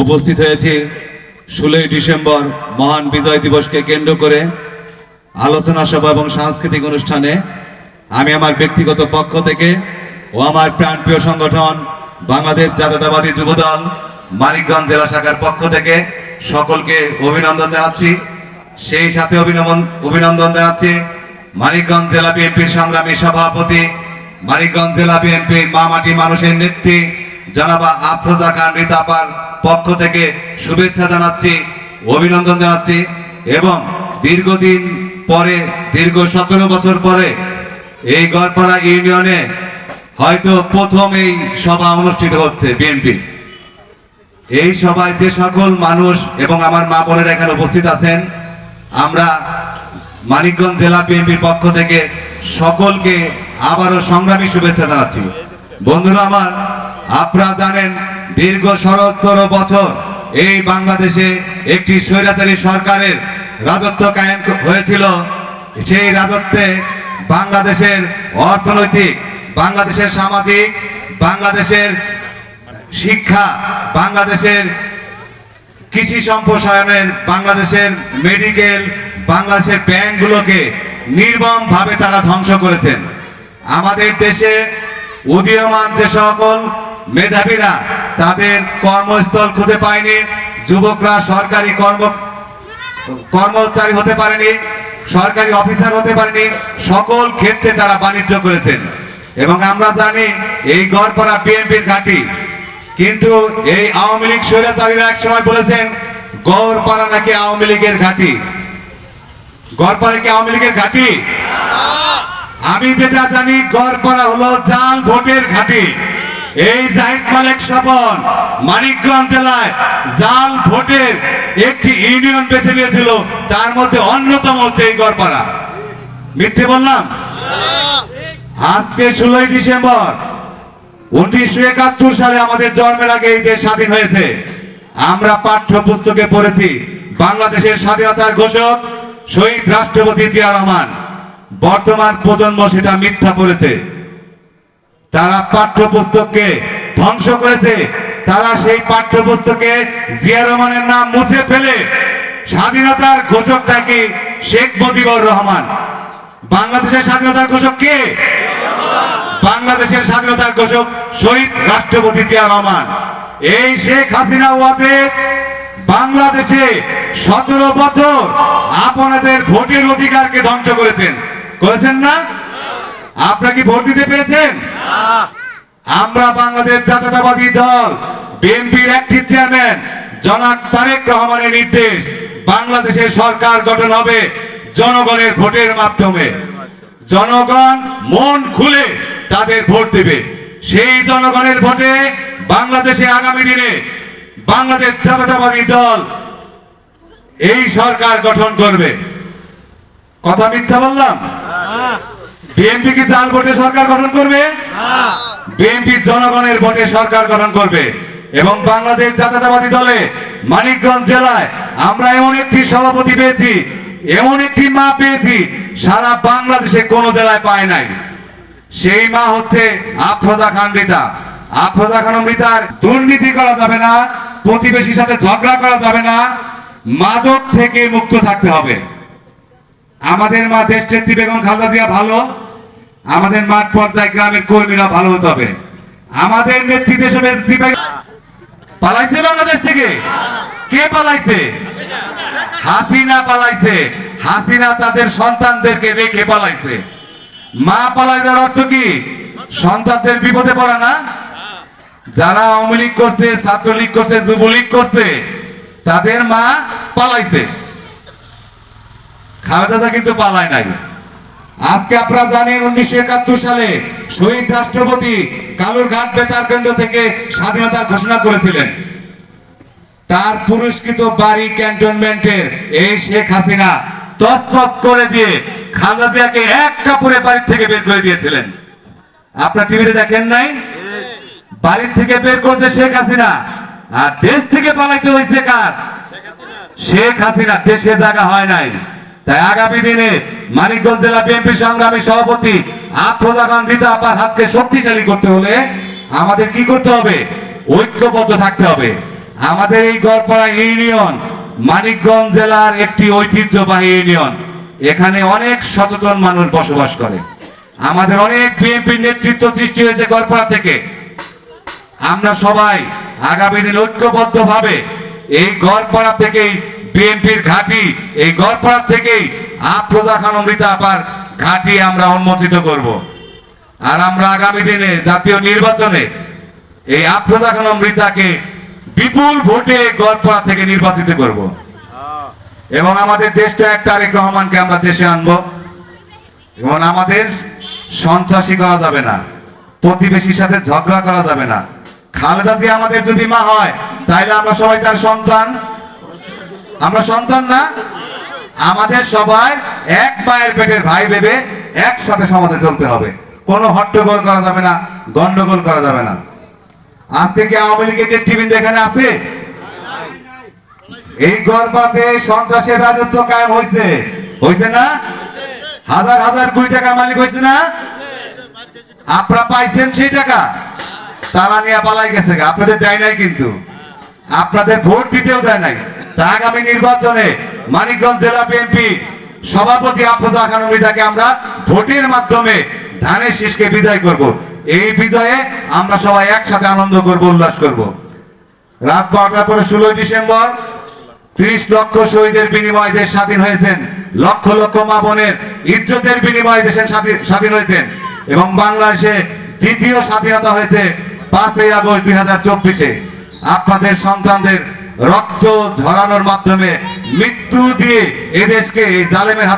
উপস্থিত হয়েছি ষোলোই ডিসেম্বর মহান বিজয় দিবসকে কেন্দ্র করে আলোচনা সভা এবং সাংস্কৃতিক অনুষ্ঠানে আমি আমার ব্যক্তিগত পক্ষ থেকে ও আমার প্রাণপ্রিয় সংগঠন বাংলাদেশ জাতীয়তাবাদী যুবদল মানিকগঞ্জ জেলা শাখার পক্ষ থেকে সকলকে অভিনন্দন জানাচ্ছি। সেই সাথে অভিনন্দন অভিনন্দন জানাচ্ছি মানিকগঞ্জ জেলা বিএনপির সংগ্রামী সভাপতি, মানিকগঞ্জ জেলা বিএনপি মামাটি মানুষের নেত্রী জানাবা আফরোজা খান রিতাপার পক্ষ থেকে শুভেচ্ছা জানাচ্ছি, অভিনন্দন জানাচ্ছি এবং দীর্ঘদিন পরে, দীর্ঘ সতেরো বছর পরে এই গড়পাড়া ইউনিয়নে হয়তো প্রথম এই সভা অনুষ্ঠিত হচ্ছে বিএনপি। এই সভায় যে সকল মানুষ এবং আমার মা বোনেরা এখানে উপস্থিত আছেন, আমরা মানিকগঞ্জ জেলা বিএনপির পক্ষ থেকে সকলকে আবারও সংগ্রামী শুভেচ্ছা জানাচ্ছি। বন্ধুরা আমার আপনারা জানেন দীর্ঘ সত্তর বছর এই বাংলাদেশে একটি স্বৈরাচারী সরকারের রাজত্ব কায়েম হয়েছিল। সেই রাজত্বে বাংলাদেশের অর্থনৈতিক, বাংলাদেশের সামাজিক, বাংলাদেশের শিক্ষা, বাংলাদেশের কৃষি সম্প্রসারণের, বাংলাদেশের মেডিকেল, বাংলাদেশের ব্যাংকগুলোকে নির্মমভাবে তারা ধ্বংস করেছেন। আমাদের দেশে উদীয়মান যে সকল মেধাবীরা তাদের কর্মস্থল খুঁজে পায়নি যুবকরা সরকারি কর্ম কর্মচারী হতে পারেনি সরকারি অফিসার হতে পারেনি সকল ক্ষেত্রে তারা বাণিজ্য করেছেন। এবং আমরা জানি এই গড়পাড়া বিএনপির ঘাঁটি। কিন্তু এই আওয়ামী লীগ স্বৈরাচারীরা এক সময় বলেছেন গড়পাড়া নাকি আওয়ামী লীগের ঘাঁটি। গড়পাড়া কি আওয়ামী লীগের ঘাঁটি? আমি যেটা জানি গড়পাড়া হলো জাল ভোটের ঘাঁটি। এই জাহিদ মালিক স্বপন, মানিকগঞ্জ জেলায় জাল ভোটের একটি ইউনিয়ন বেছে নিয়েছিল তার মধ্যে অন্যতম হচ্ছে এই গড়পাড়া। মিথ্যে বললাম? আজকে ষোলোই ডিসেম্বর, উনিশশো একাত্তর সালে আমাদের জন্মের আগে এই দেশ স্বাধীন হয়েছে। আমরা পাঠ্য পুস্তকে পড়েছি, বাংলাদেশের স্বাধীনতার ঘোষক শহীদ রাষ্ট্রপতি জিয়া রহমান। বর্তমান প্রজন্ম সেটা মিথ্যা পড়েছে তারা পাঠ্যপুস্তককে ধ্বংস করেছে। তারা সেই পাঠ্যপুস্তকে জিয়া রহমানের নাম মুছে ফেলে। স্বাধীনতার ঘোষক নাকি শেখ মুজিবুর রহমান। বাংলাদেশের স্বাধীনতার ঘোষক কে? বাংলাদেশের স্বাধীনতার ঘোষক শহীদ রাষ্ট্রপতি জিয়া রহমান। এই শেখ হাসিনা ওয়াতে বাংলাদেশে সতেরো বছর আপনাদের ভোটের অধিকারকে ধ্বংস করেছেন। করেছেন না? আপনারা কি ভোট দিতে পেরেছেন? আমরা বাংলাদেশ জাতীয়তাবাদী দল বিএনপির একটি চেয়ারম্যান জনাব তারেক রহমানের নির্দেশ বাংলাদেশের সরকার গঠন হবে জনগণের ভোটের মাধ্যমে। জনগণ মন খুলে তাদের ভোট দেবে। সেই জনগণের ভোটে বাংলাদেশে আগামী দিনে বাংলাদেশ জাতীয়তাবাদী দল এই সরকার গঠন করবে। কথা মিথ্যা বললাম? বিএনপি কি জাল ভোটে সরকার গঠন করবে? বিএনপি জনগণের ভোটে সরকার গঠন করবে এবং বাংলাদেশ জাতীয়তাবাদী দলে মানিকগঞ্জ জেলায় আমরা এমন একটি সভাপতি পেয়েছি, এমন একটি মা পেয়েছি, সারা বাংলাদেশে কোনো জেলায় পায় নাই। সেই মা হচ্ছে আফরোজা খান রিতা আফরোজা খান রিতার দুর্নীতি করা যাবে না, প্রতিবেশীর সাথে ঝগড়া করা যাবে না, মাদক থেকে মুক্ত থাকতে হবে। আমাদের মা দেশ বেগম খালেদা জিয়া ভালো আমাদের মাঠ পর্যায়ে গ্রামের কর্মীরা ভালো হতে হবে। আমাদের দেশের পালাইছে বাংলাদেশ থেকে? কে পালাইছে? হাসিনা পালাইছে। হাসিনা তাদের সন্তানদেরকে রেখে পালাইছে। মা পালাই যাওয়ার অর্থ কি? সন্তানদের বিপদে পড়া না? যারা আওয়ামী লীগ করছে, ছাত্রলীগ করছে, যুবলীগ করছে, তাদের মা পালাইছে। খালেদা কিন্তু পালায় নাই। আজকে আপনারা জানেন উনিশশো একাত্তর সালে শহীদ রাষ্ট্রপতি কালুর ঘাট বেতার কেন্দ্র থেকে স্বাধীনতার ঘোষণা করেছিলেন। তার পুরস্কৃত বাড়ি ক্যান্টনমেন্টের এই শেখ হাসিনা তস্তস করে দিয়ে খালেদা জিয়াকে এক কাপড়ে বাড়ির থেকে বের করে দিয়েছিলেন। আপনার টিভিতে দেখেন নাই? বাড়ির থেকে বের করছে শেখ হাসিনা। আর দেশ থেকে পালাইতে হয়েছে কার? শেখ হাসিনা। দেশে জায়গা হয় নাই। তাই আগামী দিনে মানিকগঞ্জ জেলা বিএনপি সংগ্রামী সভাপতি আফরোজা খান রীতা আপার হাতকে শক্তিশালী করতে হলে আমাদের কি করতে হবে? ঐক্যবদ্ধ থাকতে হবে। আমাদের এই গড়পাড়া ইউনিয়ন মানিকগঞ্জ জেলার একটি ঐতিহ্যবাহী ইউনিয়ন। এখানে অনেক সচেতন মানুষ বসবাস করে। আমাদের অনেক বিএনপির নেতৃত্ব সৃষ্টি হয়েছে গড়পাড়া থেকে। আমরা সবাই আগামী দিন ঐক্যবদ্ধভাবে এই গড়পাড়া থেকেই বিএনপির ঘাঁটি, এই গড়পাড়া থেকেই আফরোজা খানম রীতা আপার ঘাঁটি আমরা উন্মোচিত করব। আর আমরা আগামী দিনে জাতীয় নির্বাচনে এই আফরোজা খানম রীতাকে বিপুল ভোটে গড়পাড়া থেকে নির্বাচিত করব। এবং আমাদের দেশটা এক তারেক রহমানকে আমরা দেশে আনব। এবং আমাদের সন্ত্রাসী করা যাবে না, প্রতিবেশীর সাথে ঝগড়া করা যাবে না। খালেদা দিয়ে আমাদের যদি মা হয়, তাইলে আমরা সবাই তার সন্তান। আমরা সন্তান না? আমাদের সবাই এক মায়ের পেটের ভাই ভেবে একসাথে সমাজে চলতে হবে। কোনো হট্টগোল করা যাবে না গন্ডগোল করা যাবে না। আজকে কি আওয়ামী লীগের নেতৃবৃন্দ এখানে আছে? এই গর্বাতে সন্ত্রাসের রাজত্ব কায়েম হয়েছে। হয়েছে না? হাজার হাজার কোটি টাকা মালিক হয়েছে না? আপনারা পাইছেন সেই টাকা? তারা নিয়ে পালাই গেছে আপনাদের দেয় নাই কিন্তু। আপনাদের ভোট দিতেও দেয় নাই। তা আগামী নির্বাচনে মানিকগঞ্জ জেলা বিএনপি সভাপতি আফরোজা খানম মৃধাকে আমরা ভোটের মাধ্যমে ধানের শীষকে বিদায় করব। এই বিজয়ে আমরা সবাই একসাথে আনন্দ করব, উল্লাস করব। রাত বারোটার পরে ষোলোই ডিসেম্বর ত্রিশ লক্ষ শহীদের বিনিময়ে দেশ স্বাধীন হয়েছেন। লক্ষ লক্ষ মা বোনের ইজ্জতের বিনিময়ে দেশের স্বাধীন হয়েছেন এবং বাংলাদেশে দ্বিতীয় স্বাধীনতা হয়েছে পাঁচই আগস্ট দুই হাজার চব্বিশে। আপনাদের সন্তানদের রক্ত ঝরানোর মাধ্যমে মৃত্যু দিয়ে এদেশকে জালেমের হাত